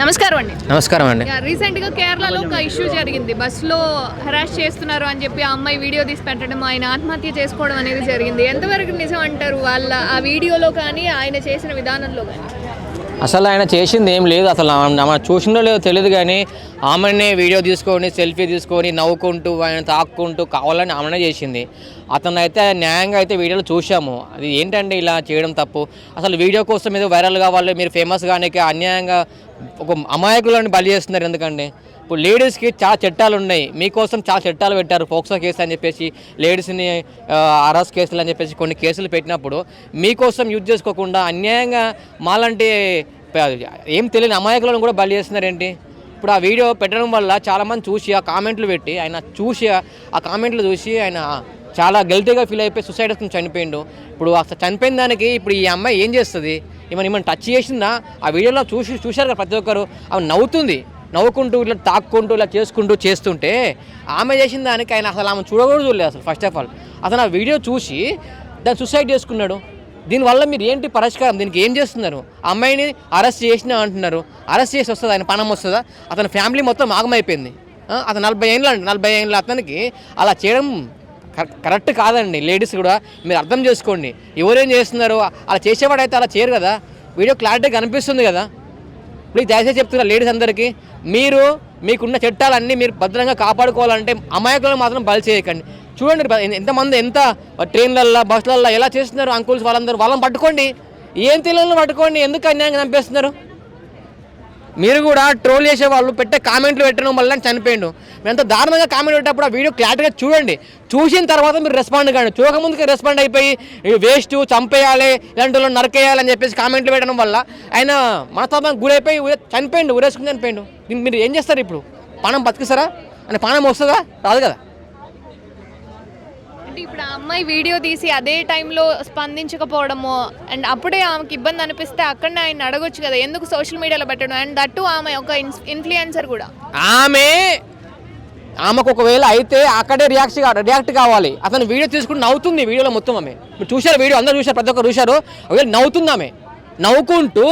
నమస్కారం అండి. నమస్కారం అండి. రీసెంట్గా కేరళలో ఒక ఇష్యూ జరిగింది. బస్లో హరాస్ చేస్తున్నారు అని చెప్పి ఆ అమ్మాయి వీడియో తీసి పెట్టడం ఆయన ఆత్మహత్య చేసుకోవడం అనేది జరిగింది. ఎంతవరకు నిజం అంటారు వాళ్ళ ఆ వీడియోలో కానీ ఆయన చేసిన విధానంలో కానీ? అసలు ఆయన చేసింది ఏం లేదు. అసలు ఆమె చూసిందో లేదో తెలియదు కానీ ఆమెనే వీడియో తీసుకొని సెల్ఫీ తీసుకొని నవ్వుకుంటూ ఆయన తాక్కుంటూ కావాలని ఆమెనే చేసింది. అతను అయితే న్యాయంగా అయితే వీడియోలో చూసాము అది ఏంటంటే ఇలా చేయడం తప్పు? అసలు వీడియో కోసం ఏదో వైరల్ కావాలి మీరు ఫేమస్ కానీ అన్యాయంగా ఒక అమాయకులను బలి చేస్తున్నారు ఎందుకండి ఇప్పుడు లేడీస్కి చాలా చట్టాలు ఉన్నాయి మీకోసం చాలా చట్టాలు పెట్టారు పోక్సో కేసు అని చెప్పేసి లేడీస్ని అరెస్ట్ కేసులు అని చెప్పేసి కొన్ని కేసులు పెట్టినప్పుడు మీకోసం యూజ్ చేసుకోకుండా అన్యాయంగా మాలాంటి ఏం తెలియని అమాయకులను కూడా బలి చేస్తున్నారు ఏంటి ఇప్పుడు ఆ వీడియో పెట్టడం వల్ల చాలామంది చూసి ఆ కామెంట్లు పెట్టి ఆయన చూసి ఆ కామెంట్లు చూసి ఆయన చాలా గెల్తీగా ఫీల్ అయిపోయి సూసైడ్ చనిపోయిండు. ఇప్పుడు అసలు చనిపోయిన దానికి ఇప్పుడు ఈ అమ్మాయి ఏం చేస్తుంది? ఏమైనా ఏమైనా టచ్ చేసిందా? ఆ వీడియోలో చూసి చూశారు కదా ప్రతి ఒక్కరు. ఆమె నవ్వుతుంది. నవ్వుకుంటూ ఇట్లా తాక్కుంటూ ఇలా చేసుకుంటూ చేస్తుంటే ఆమె చేసిన దానికి ఆయన అసలు ఆమె చూడకూడదు లేదు అసలు ఫస్ట్ ఆఫ్ ఆల్ అతను ఆ వీడియో చూసి దాన్ని సుసైడ్ చేసుకున్నాడు. దీనివల్ల మీరు ఏంటి పరిష్కారం? దీనికి ఏం చేస్తున్నారు? ఆ అమ్మాయిని అరెస్ట్ చేసినా అంటున్నారు. అరెస్ట్ చేసి వస్తుంది? ఆయన పణం వస్తుందా? అతని ఫ్యామిలీ మొత్తం ఆగమైపోయింది. అతను నలభై ఏళ్ళు అండి నలభై ఏళ్ళ అతనికి అలా చేయడం కరెక్ట్ కరెక్ట్ కాదండి. లేడీస్ కూడా మీరు అర్థం చేసుకోండి. ఎవరేం చేస్తున్నారు? అలా చేసేవాడైతే అలా చేయరు కదా. వీడియో క్లారిటీ కనిపిస్తుంది కదా. ప్లీజ్ దయచేసి చెప్తున్నా లేడీస్ అందరికీ మీరు మీకున్న చట్టాలన్నీ మీరు భద్రంగా కాపాడుకోవాలంటే అమాయకులను మాత్రం బలి చేయకండి. చూడండి ఎంతమంది ఎంత ట్రైన్లల్లో బస్సులల్లో ఎలా చేస్తున్నారు అంకుల్స్ వాళ్ళందరూ? వాళ్ళని పట్టుకోండి. ఏం తెలియని పట్టుకోండి? ఎందుకు అన్యాయంగా చంపేస్తున్నారు? మీరు కూడా ట్రోల్ చేసే వాళ్ళు పెట్టే కామెంట్లు పెట్టడం వల్ల చనిపోయిండు. మీరు ఎంత దారుణంగా కామెంట్ పెట్టేటప్పుడు ఆ వీడియో క్లారిటీగా చూడండి. చూసిన తర్వాత మీరు రెస్పాండ్ కానీ చూడకముందుకు రెస్పాండ్ అయిపోయి వేస్ట్ చంపేయాలి ఇలాంటి వాళ్ళని నరకేయాలి అని చెప్పేసి కామెంట్లు పెట్టడం వల్ల ఆయన మనస్తాపం గురైపోయి చనిపోయిండు ఊరేసుకుని చనిపోయిండు. మీరు ఏం చేస్తారు ఇప్పుడు? పానం బతికిస్తారా? అని పానం వస్తుందా? రాదు కదా. కాబట్టి ఇప్పుడు ఆ అమ్మాయి వీడియో తీసి అదే టైంలో స్పందించకపోవడము అండ్ అప్పుడే ఆమెకి ఇబ్బంది అనిపిస్తే అక్కడనే ఆయన అడగొచ్చు కదా ఎందుకు సోషల్ మీడియాలో పెట్టడం? అండ్ దట్టు ఆమె ఒక ఇన్ఫ్లుయెన్సర్ కూడా. ఆమె ఆమెకు ఒకవేళ అయితే అక్కడే రియాక్ట్ రియాక్ట్ కావాలి. అతను వీడియో తీసుకుని నవ్వుతుంది వీడియోలో మొత్తం ఆమె. చూశారు వీడియో అందరూ చూశారు ప్రతి ఒక్కరు చూశారు. ఒకవేళ నవ్వుతుంది ఆమె. నవ్వుకుంటూ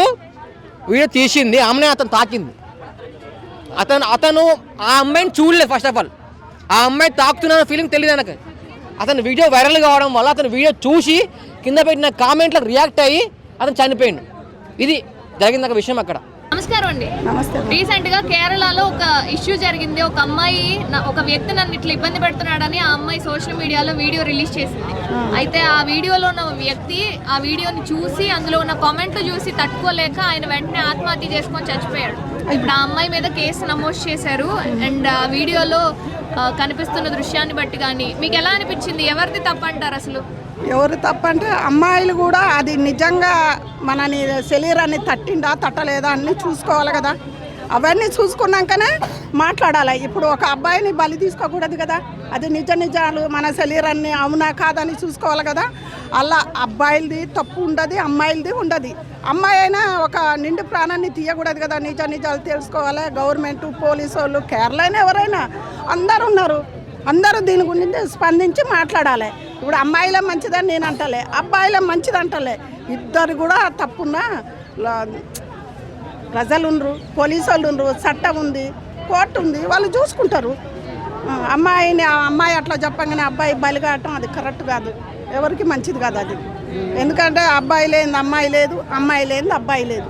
వీడియో తీసింది ఆమెనే అతను తాకింది. అతను అతను ఆ అమ్మాయిని చూడలేదు ఫస్ట్ ఆఫ్ ఆల్ ఆ అమ్మాయి తాకుతున్న ఫీలింగ్ తెలియదు నాకు అతను వీడియో వైరల్ కావడం వల్ల అతను వీడియో చూసి కింద పెట్టిన కామెంట్లకు రియాక్ట్ అయ్యి అతను చనిపోయిండు. ఇది జరిగిన విషయం అక్కడ. నమస్కారం అండి. రీసెంట్గా కేరళలో ఒక ఇష్యూ జరిగింది. ఒక అమ్మాయి ఒక వ్యక్తి నన్ను ఇట్లా ఇబ్బంది పెడుతున్నాడని ఆ అమ్మాయి సోషల్ మీడియాలో వీడియో రిలీజ్ చేసింది. అయితే ఆ వీడియోలో ఉన్న వ్యక్తి ఆ వీడియోని చూసి అందులో ఉన్న కామెంట్లు చూసి తట్టుకోలేక ఆయన వెంటనే ఆత్మహత్య చేసుకొని చచ్చిపోయాడు. ఇప్పుడు ఆ అమ్మాయి మీద కేసు నమోదు చేశారు. అండ్ ఆ వీడియోలో కనిపిస్తున్న దృశ్యాన్ని బట్టి కానీ మీకు ఎలా అనిపించింది? ఎవరిది తప్పంటారు అసలు? ఎవరు తప్పంటే అమ్మాయిలు కూడా అది నిజంగా మనని శరీరాన్ని తట్టిందా తట్టలేదా అన్ని చూసుకోవాలి కదా. అవన్నీ చూసుకున్నాకనే మాట్లాడాలి. ఇప్పుడు ఒక అబ్బాయిని బలి తీసుకోకూడదు కదా. అది నిజ నిజాలు మన శరీరాన్ని అవునా కాదని చూసుకోవాలి కదా. అలా అబ్బాయిలది తప్పు ఉండదు అమ్మాయిలది ఉండదు. అమ్మాయి అయినా ఒక నిండు ప్రాణాన్ని తీయకూడదు కదా. నిజ నిజాలు తెలుసుకోవాలి. గవర్నమెంట్ పోలీసు వాళ్ళు కేరళ అయినా ఎవరైనా అందరు ఉన్నారు. అందరూ దీని గురించి స్పందించి మాట్లాడాలి. ఇప్పుడు అమ్మాయిలే మంచిదని నేను అంటలే అబ్బాయిలే మంచిది అంటలే ఇద్దరు కూడా తప్పున్నా ప్రజలు ఉండరు పోలీసు వాళ్ళు ఉండరు చట్టం ఉంది కోర్టు ఉంది వాళ్ళు చూసుకుంటారు. అమ్మాయిని ఆ అమ్మాయి అట్లా చెప్పగానే అబ్బాయి బలిగాటం అది కరెక్ట్ కాదు ఎవరికి మంచిది కాదు అది. ఎందుకంటే అబ్బాయి లేనిది అమ్మాయి లేదు అమ్మాయి లేనిది అబ్బాయి లేదు.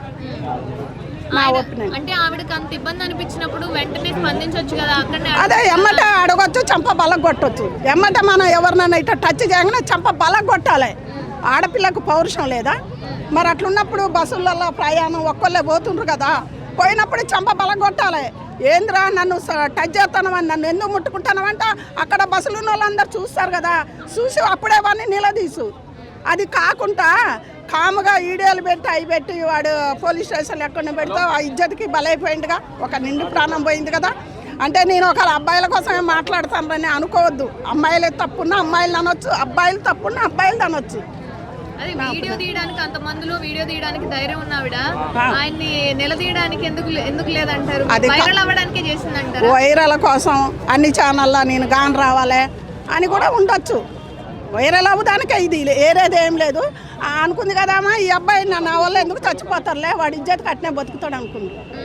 నా ఆయన- ఒపీనియన్. అంటే ఆవిడకి అంత ఇబ్బంది అనిపించినప్పుడు వెంటనే స్పందించవచ్చు కదా అదే ఎమ్మట అడగొచ్చు చంప బల కొట్టొచ్చు ఎమ్మట మనం ఎవరినైనా ఇట్లా టచ్ చేయగానే చంప బలగొట్టాలి. ఆడపిల్లకు పౌరుషం లేదా? మరి అట్లున్నప్పుడు బస్సులలో ప్రయాణం ఒక్కళ్ళే పోతుండ్రు కదా. పోయినప్పుడు చంప బలగొట్టాలి. ఏంద్రా నన్ను స- టచ్ చేస్తానమని నన్ను ఎందుకు ముట్టుకుంటానమంట అక్కడ బస్సులు ఉన్న వాళ్ళందరూ చూస్తారు కదా. చూసి అప్పుడే వాడిని నిలదీసు. అది కాకుండా కాముగా ఈడియోలు పెట్టి అవి పెట్టి వాడు పోలీస్ స్టేషన్లు ఎక్కడ పెడితే ఆ ఇజ్జతికి బలైపోయిందిగా. ఒక నిండు ప్రాణం పోయింది కదా. అంటే నేను ఒక అబ్బాయిల కోసమే మాట్లాడతానని అనుకోవద్దు. అమ్మాయిలే తప్పున్నా అమ్మాయిలు అనొచ్చు అబ్బాయిలు తప్పున్నా అబ్బాయిలు అనొచ్చు. అదే వీడియో తీయడానికి అంత మందిలో వీడియో తీయడానికి ధైర్యం ఉన్నావిడ ఆయన్ని నిలదీయడానికి ఎందుకు ఎందుకు లేదంటారు? వైరల్ అవ్వడానికే చేసిందంటారు? వైరల్ కోసం అన్ని ఛానల్లో నేను గాన్ రావాలి అని కూడా ఉండొచ్చు. వైరల్ అవ్వడానికే ఇది ఏరేది ఏం లేదు. అనుకుంది కదమ్మా ఈ అబ్బాయి నా నా వల్ల ఎందుకు చచ్చిపోతారులే? వాడి ఇజ్జత్ కట్టినే బతుకుతాడు అనుకుంది.